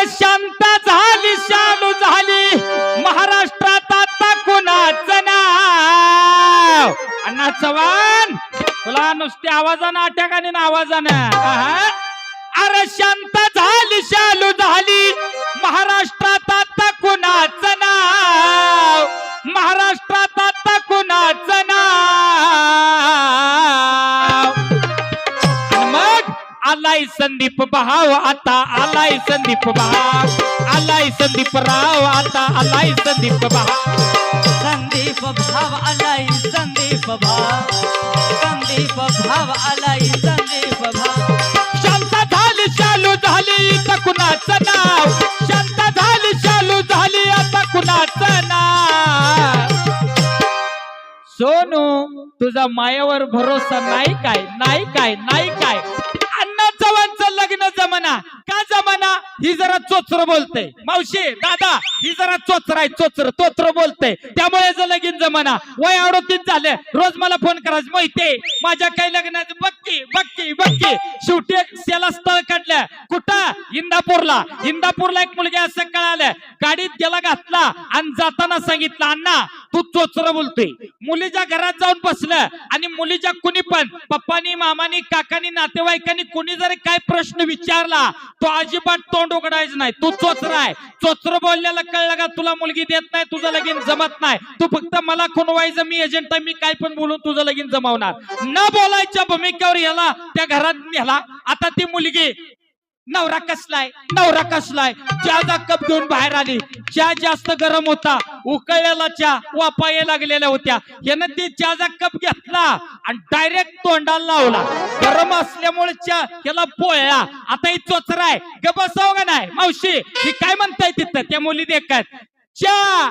अरे शांत झाली शालू झाली. महाराष्ट्रात आता कुणाचं नाव? अण्णा चव्हाण? तुला नुसते आवाजानं अटॅक आणि आवाजानं अरे शांत झाली शालू झाली. महाराष्ट्रात आता कुणाचं नाव? महाराष्ट्रात आता कुणाचं नाव? आलाय संदीप भाव आता आलाय संदीप भाव. आलाय संदीप राव आता आलाय संदीप भाव. संदीप भाव आलाय संदीप भाव. संदीप भाव आलाय संदीप भाव. शांत झाली शालू झाली आता कुणाचं नाव? शांत झाली शालू झाली आता कुणाचं नाव? सोनू तुझा मायावर भरोसा नाही काय? नाही काय? नाही काय? लग्न जमना. का जमना? ही जरा चोचर बोलते. मावशी दादा ही जरा चोचर आहे चोचर तोत्र बोलते. त्यामुळे याचं लगीन जमना वय अडोतीस झाले. रोज मला फोन करायचं माहिती माझ्या काही लग्नाचं बक्की बक्की बक्की शेवटी एक सेला स्थळ काढलं. कुठं? इंदापूरला. इंदापूरला एक मुलगी असं कळालं गाडीत गेला घातला आणि जाताना सांगितलं अण्णा तू चोचर बोलतोय. मुलीच्या घरात जाऊन बसलं आणि मुलीच्या कुणी पण पप्पानी मामानी काकानी नातेवाईकांनी कुणी जरी काय प्रश्न विचारला तो अजिबात तोंड उघडायचं नाही तू चोचरा आहे चोचर बोलल्याला कळलं का तुला मुलगी देत नाही तुझं लगीन जमत नाही. तू फक्त मला खुनवायचं मी एजंट आहे मी काय पण बोलून तुझं लगीन जमावणार. न बोलायच्या भूमिकेवर याला त्या घरात नेला. आता ती मुलगी नवरा कसलाय? नवरा कसलाय? चहाचा कप घेऊन बाहेर आली ज्या जास्त गरम होता उकळलेला चहा वापा लागलेल्या होत्या. यानं ते चहाचा कप घेतला आणि डायरेक्ट तोंडाला लावला. गरम असल्यामुळे चहा याला पोळला आता ही चोचराय. आहे गबसाव का नाही? मावशी ही काय म्हणताय तिथं? त्या मुली देखत. चहा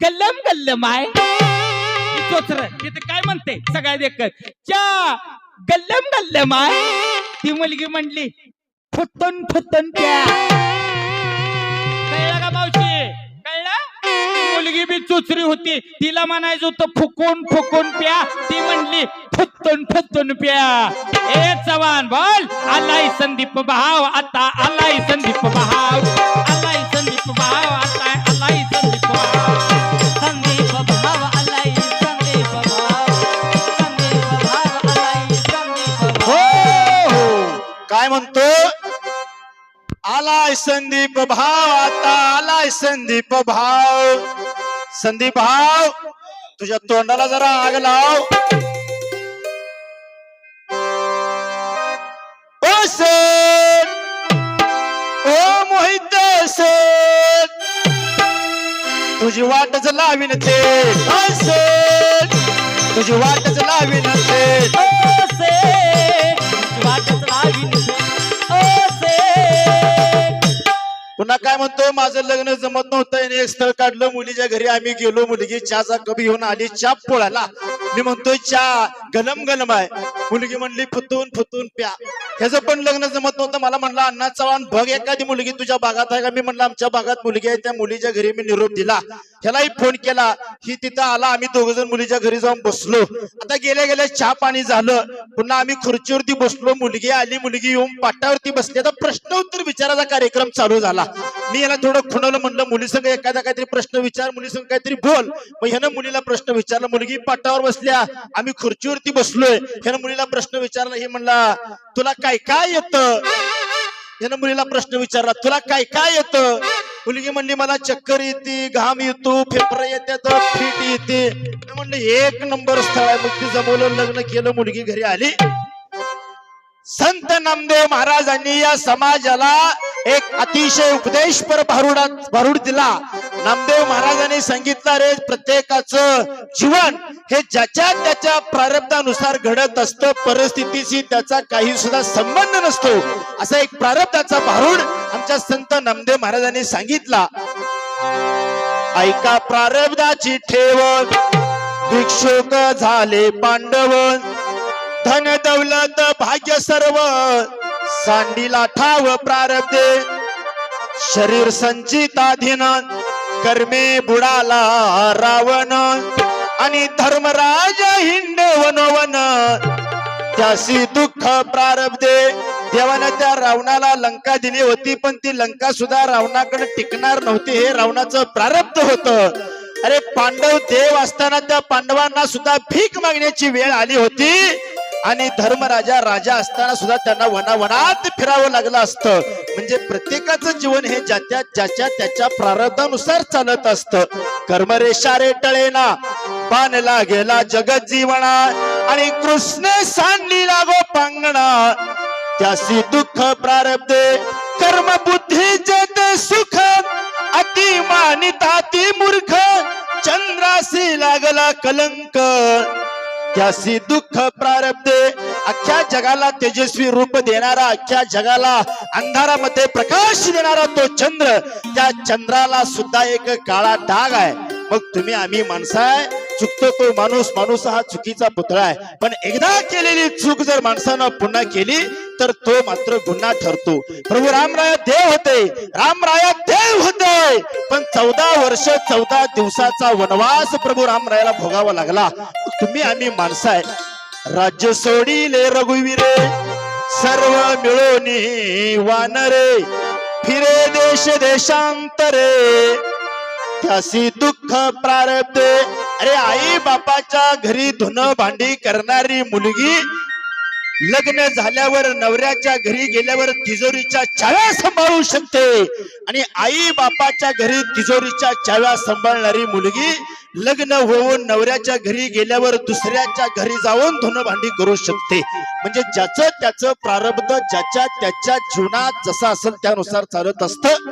गल्लम गल्लम आहे. चोचर तिथं काय म्हणते? सगळ्या देखत. चहा गल्लम गल्लम आहे. ती मुलगी म्हणली फुटन फुटन कळलं का मावशी? कळलं? मुलगी बी चुचरी होती. तिला म्हणायचं होतं फुकून फुकून प्या. ती म्हणली फुत्तून फुत्तून प्या. ए चव्हाण बोल. आलाय संदीप भाव आता आलाय संदीप भाव. संदीप भाव आता आलाय संदीप भाव. संदीप भाव तुझ्या तोंडाला जरा आग लाव. ओ सर ओ मोहित सेठ तुझी वाटच लावीन ते. तुझी वाटच लावीन ते. पुन्हा काय म्हणतोय? माझं लग्न जमत नव्हतं. एक स्थळ काढलं. मुलीच्या घरी आम्ही गेलो. मुलगी चहाचा कप घेऊन आली. चहा पोळाला. मी म्हणतोय चहा गलम गलम आहे. मुलगी म्हणली फुतून फुतून प्या. ह्याचं पण लग्न जमत नव्हतं. मला म्हणलं अण्णा चव्हाण बघ एखादी मुलगी तुझ्या भागात आहे का? मी म्हणलं आमच्या भागात मुलगी आहे. त्या मुलीच्या घरी मी निरोप दिला. ह्यालाही फोन केला. ही तिथं आला. आम्ही दोघ जण मुलीच्या घरी जाऊन बसलो. आता गेल्या गेल्या चहा पाणी झालं. पुन्हा आम्ही खुर्चीवरती बसलो. मुलगी आली. मुलगी येऊन पाटावरती बसली. आता प्रश्न उत्तर विचाराचा कार्यक्रम चालू झाला. मी याला थोडं खुणवलं म्हणलं मुलीसंग एखादा काहीतरी प्रश्न विचार मुलीसंग काहीतरी बोल. मग ह्यानं मुलीला प्रश्न विचारला मुलगी पाटावर बसल्या आम्ही खुर्चीवरती बसलोय. ह्यानं मुलीला प्रश्न विचारला हे म्हणला तुला काय काय येतं? यानं मुलीला प्रश्न विचारला तुला काय काय येतं? मुलगी म्हणली मला चक्कर येते घाम येतो फेफरे येतात फिट येते. म्हणलं एक नंबर स्थळ आहे. मग ती जमवलं लग्न केलं मुलगी घरी आली. संत नामदेव महाराजांनी या समाजाला एक अतिशय उपदेशपर भारुडा भारूड दिला. नामदेव महाराजांनी सांगितलं रे प्रत्येकाचं जीवन हे ज्याच्या त्याच्या प्रारब्धानुसार घडत असतं परिस्थितीशी त्याचा काही सुद्धा संबंध नसतो. असा एक प्रारब्धाचा भारूड आमच्या संत नामदेव महाराजांनी सांगितला. ऐका प्रारब्धाची ठेवण भिक्षुक झाले पांडव धन दौलत भाग्य सर्व सांडीला ठाव प्रारब्धे शरीर संचिताधीन कर्मे बुडाला रावण आणि धर्मराज हिंडे वनोवन. त्याशी दुःख प्रारब्धे देवानं त्या रावणाला लंका दिली होती पण ती लंका सुद्धा रावणाकडे टिकणार नव्हती हे रावणाचं प्रारब्ध होत. अरे पांडव देव असताना त्या पांडवांना सुद्धा भीक मागण्याची वेळ आली होती. आणि धर्मराजा राजा असताना सुद्धा त्यांना वनावनात फिरावं लागलं असतं. म्हणजे प्रत्येकाचं जीवन हे ज्याच्या ज्याच्या त्याच्या प्रारब्धानुसार चालत असतं. कर्मरेषा रे टळेना पान गेला जगत जीवना आणि कृष्ण सांडली लागो पांगणा. त्यासी दुःख प्रारब्धे कर्म बुद्धी जत सुख अति मानिता ती मूर्ख चंद्रासी लागला कलंक. त्यासी दुःख प्रारब्धे. अख्ख्या जगाला तेजस्वी रूप देणारा अख्ख्या जगाला अंधारामध्ये प्रकाश देणारा तो चंद्र. त्या चंद्राला सुद्धा एक काळा डाग आहे. मग तुम्ही आम्ही माणसं आहे? चुकतो तो माणूस माणूस हा चुकीचा पुतळा आहे. पण एकदा केलेली चूक जर माणसानं पुन्हा केली तर तो मात्र गुन्हा ठरतो. प्रभू रामराया देव होते. रामराया देव होते. पण चौदा वर्ष चौदा दिवसाचा वनवास प्रभू रामरायाला भोगावा लागला. तुम्ही आम्ही माणसं आहे. राज्य सोडिले रघुवीरे. सर्व मिळून वानरे. फिरे देश देशांतरे. त्यासी दुःख प्रारब्धे. अरे आई बापाच्या घरी धुन भांडी करणारी मुलगी लग्न झाल्यावर नवऱ्याच्या घरी गेल्यावर तिजोरीच्या चाव्या सांभाळू शकते. आणि आई बापाच्या घरी तिजोरीच्या चाव्या सांभाळणारी मुलगी लग्न होऊन नवऱ्याच्या घरी गेल्यावर दुसऱ्याच्या घरी जाऊन धुन भांडी करू शकते. म्हणजे ज्याचं त्याचं प्रारब्ध ज्याच्या त्याच्या जीवनात जसं असेल त्यानुसार चालत असतं.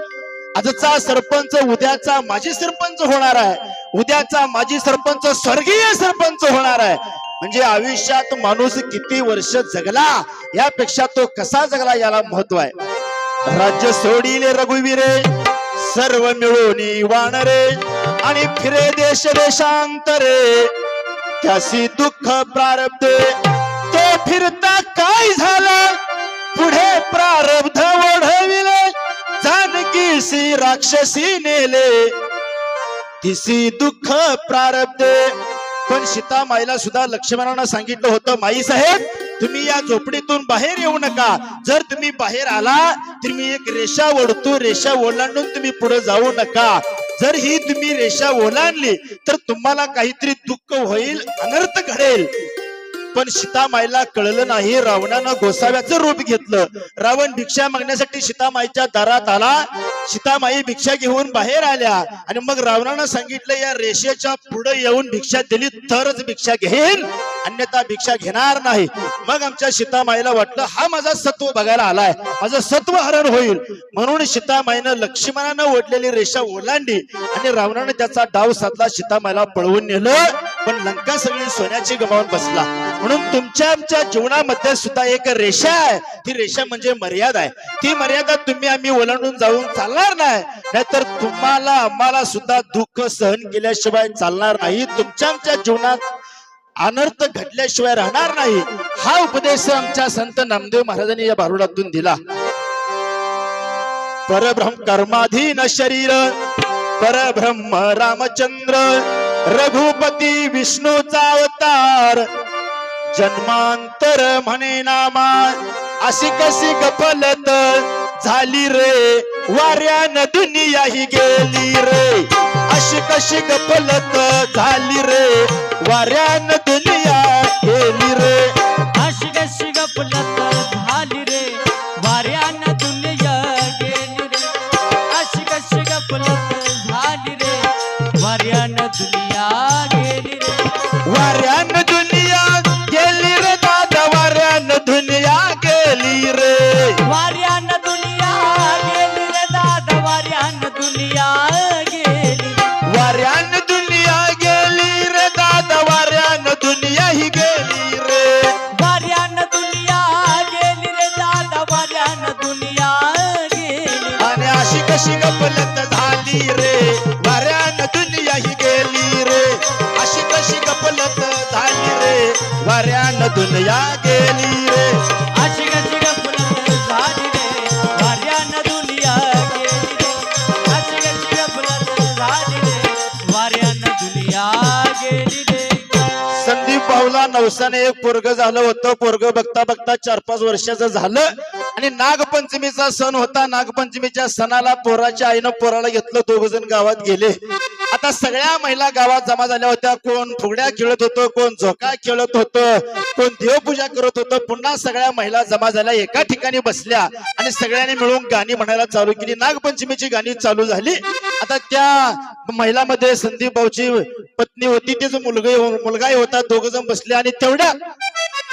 आजचा सरपंच उद्याचा माजी सरपंच होणार आहे. उद्याचा माजी सरपंच स्वर्गीय सरपंच होणार आहे. म्हणजे आयुष्यात माणूस किती वर्ष जगला यापेक्षा तो कसा जगला याला महत्त्व आहे. राज्य सोडिले रघुवीरे सर्व मिळून वानरे आणि फिरे देश देशांतरे त्यासी दुःख प्रारब्धे तो फिरता काय झाला? पुढे प्रारब्ध जानकीसी राक्षसी नेले तिसी दुःख प्रारब्धे पण सीता माईला सुद्धा लक्ष्मणांना सांगितलं होतं माई साहेब तुम्ही या झोपडीतून बाहेर येऊ नका. जर तुम्ही बाहेर आला तर मी एक रेषा ओढतो. रेषा ओलांडून तुम्ही पुढे जाऊ नका. जर ही तुम्ही रेषा ओलांडली तर तुम्हाला काहीतरी दुःख होईल अनर्थ घडेल. पण सीतामाईला कळलं नाही रावणानं गोसाव्याचं रूप घेतलं. रावण भिक्षा मागण्यासाठी सीतामाईच्या दारात आला. सीतामाई भिक्षा घेऊन बाहेर आल्या आणि मग रावणानं सांगितलं या रेषेच्या पुढे येऊन भिक्षा दिली तरच भिक्षा घेईन. अन्यथा भिक्षा घेणार नाही. मग आमच्या सीतामाईला वाटलं हा माझा सत्व बघायला आलाय. माझं सत्व हरण होईल. म्हणून सीतामाईनं लक्ष्मणानं ओढलेली रेषा ओलांडली आणि रावणानं त्याचा डाव साधला सीतामाईला पळवून नेलं. पण लंका सगळी सोन्याची गमावून बसला. म्हणून तुमच्या आमच्या जीवनामध्ये सुद्धा एक रेषा आहे. ती रेषा म्हणजे मर्यादा आहे. ती मर्यादा तुम्ही आम्ही ओलांडून जाऊन चालणार नाही. नाहीतर तुम्हाला आम्हाला सुद्धा दुःख सहन केल्याशिवाय चालणार नाही. तुमच्या आमच्या जीवनात अनर्थ घडल्याशिवाय राहणार नाही. हा उपदेश आमच्या संत नामदेव महाराजांनी या बारुडातून दिला. परब्रह्म कर्माधीन शरीर परब्रह्म रामचंद्र रघुपती विष्णूचा अवतार. जन्मांतर म्हणे नामा अशी कशी गफलत झाली रे? वाऱ्यान दुनियाही गेली रे. अशी कशी गफलत झाली रे? वाऱ्यान दुनिया केली रे. अशी कशी गपलत झाली रे. वाऱ्यानं दुनिया गेली रे. अशी कशी गपलत झाली रे. वाऱ्यानं दुनिया पावसाने एक पोरग झालं होतं. पोरग बघता बघता चार पाच वर्षाचं झालं. आणि नागपंचमीचा सण होता. नागपंचमीच्या सणाला पोराच्या आईनं पोराला घेतलं. दोघ जण गावात गेले. आता सगळ्या महिला गावात जमा झाल्या होत्या. कोण फुगड्या खेळत होतं कोण झोका खेळत होतं कोण देवपूजा करत होतं. पुन्हा सगळ्या महिला जमा झाल्या एका ठिकाणी बसल्या आणि सगळ्यांनी मिळून गाणी म्हणायला चालू केली. नागपंचमीची गाणी चालू झाली. आता त्या महिलामध्ये संदीप भाऊची पत्नी होती. त्याचा मुलगा मुलगाही होता. दोघ जण बसले आणि तेवढ्या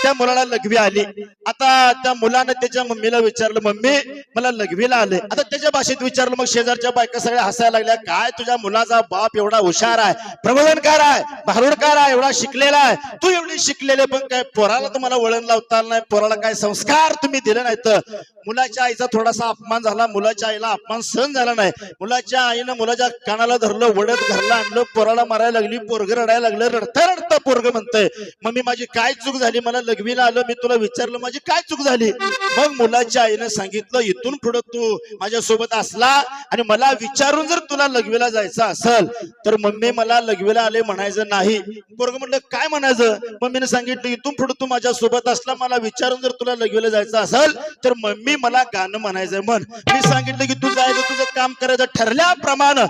त्या मुलाला लघवी आली. आता त्या मुलानं त्याच्या मम्मीला विचारलं मम्मी मला लघवीला आले आता त्याच्या भाषेत विचारलं मग शेजारच्या बायका सगळ्या हसायला लागल्या. काय तुझ्या मुलाचा बाप एवढा हुशार आहे प्रबोधनकार आहे भारुडकार आहे एवढा शिकलेला आहे. तू एवढी शिकलेले पण काय पोराला तुम्हाला वळण लावता नाही? पोराला काय संस्कार तुम्ही दिले नाही तर मुलाच्या आईचा थोडासा अपमान झाला. मुलाच्या आईला अपमान सहन झाला नाही. मुलाच्या आईनं मुलाच्या कानाला धरलं वडत घरला आणलं पोराला मारायला लागली पोरग रडायला लागलं. रडता रडता पोरग म्हणतंय मम्मी माझी काय चूक झाली? मला लघवीला आलं मी तुला विचारलं माझी काय चूक झाली? मग मुलाच्या आईनं सांगितलं इथून पुढं तू माझ्या सोबत असला आणि मला विचारून जर तुला लघवीला जायचं असेल तर मम्मी मला लघवीला आले म्हणायचं नाही. पोरग म्हटलं काय म्हणायचं? मम्मीने सांगितलं इथून पुढे तू माझ्या सोबत असला मला विचारून जर तुला लघवीला जायचं असेल तर मम्मी मला गाणं म्हणायचं म्हण. मी सांगितलं की तू जायचं तुझं काम करायचं ठरल्याप्रमाणे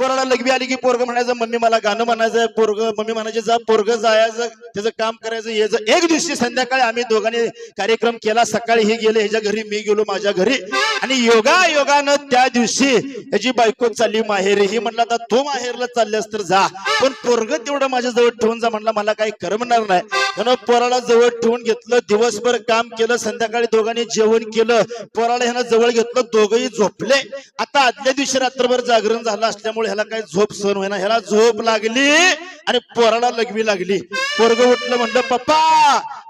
पोराला लघवी आली की पोरग म्हणायचं मम्मी मला गाणं म्हणायचं पोरग मम्मी म्हणायचे जा पोरग जायचं त्याचं काम करायचं यायचं एक दिवशी संध्याकाळी आम्ही दोघांनी कार्यक्रम केला. सकाळी हे गेले ह्याच्या घरी मी गेलो माझ्या घरी. आणि योगा योगानं त्या दिवशी ह्याची बायको चालली माहेरी. ही म्हणला आता तू माहेरला चालल्यास तर जा पण पोरग तेवढं माझ्याजवळ ठेवून जा. म्हणला मला काही करमणार नाही. ह्यानं पोराला जवळ ठेवून घेतलं दिवसभर काम केलं संध्याकाळी दोघांनी जेवण केलं. पोराला ह्यानं जवळ घेतलं दोघंही झोपले. आता आदल्या दिवशी रात्रभर जागरण झालं असल्यामुळे ह्याला काही झोप सहन होईना. ह्याला झोप लागली आणि पोराला लगवी लागली. पोरग उठलं म्हणलं पप्पा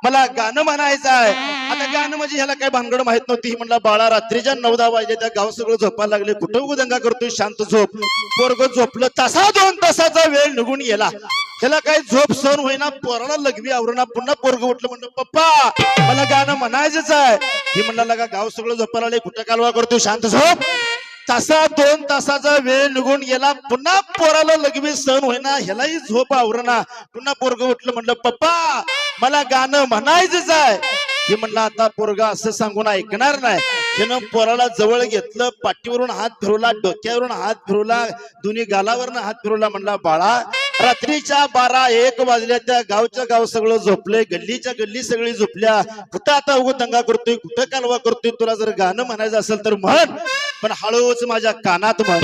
मला गाणं म्हणायचं आहे. आता गाणं म्हणजे ह्याला काय भानगड माहीत नव्हती. ही म्हणला बाळा रात्रीच्या नऊ दहा वाजले त्या गाव सगळं झोपायला लागले. कुठं उदंगा करतोय? शांत झोप. पोरग झोपलं. तासा दोन तासाचा वेळ निघून गेला. त्याला काय झोप सहन होईना पोराला लघवी आवरणा पुन्हा पोरग उठलं म्हणलं पप्पा मला गाणं म्हणायचंच आहे. हे म्हणला लगा गाव सगळं झोपायला आले कुठं कालवा करतो शांत झोप. तासा दोन तासाचा वेळ निघून गेला पुन्हा पोराला लघवी सहन होईना ह्यालाही झोप आवरणा. पुन्हा पोरग उठलं म्हणलं पप्पा मला गाणं म्हणायचंच आहे. हे म्हणलं आता पोरगा असं सांगून ऐकणार नाही. त्यानं पोराला जवळ घेतलं पाठीवरून हात फिरवला डोक्यावरून हात फिरवला दोन्ही गालावरनं हात फिरवला म्हणला बाळा रात्रीच्या बारा एक वाजल्या त्या गावच्या गाव सगळं झोपले गल्लीच्या गल्ली सगळी झोपल्या. कुठं आता उगं दंगा करतोय कुठं कालवा करतोय तुला जर गाणं म्हणायचं असेल तर म्हण. पण हळूच माझ्या कानात म्हण.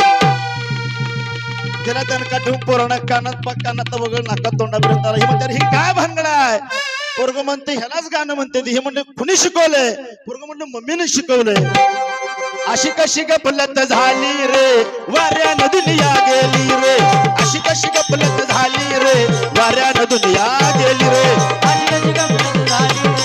त्याला त्यांना ठेवून पोराणा कानात पा कानात वगैरे नाकात तोंडापर्यंत आला. हे म्हणतात हे काय भानगड आहे? पोरग म्हणते ह्यालाच गाणं म्हणते. हे म्हणते कुणी शिकवलंय? पोरग म्हणलं मम्मीने शिकवलंय. अशी कशी गफलत झाली रे? वाऱ्यान दुनिया गेली रे. अशी कशी गफलत झाली रे? वाऱ्यान दुनिया गेली रे. अशी कशी गफलत झाली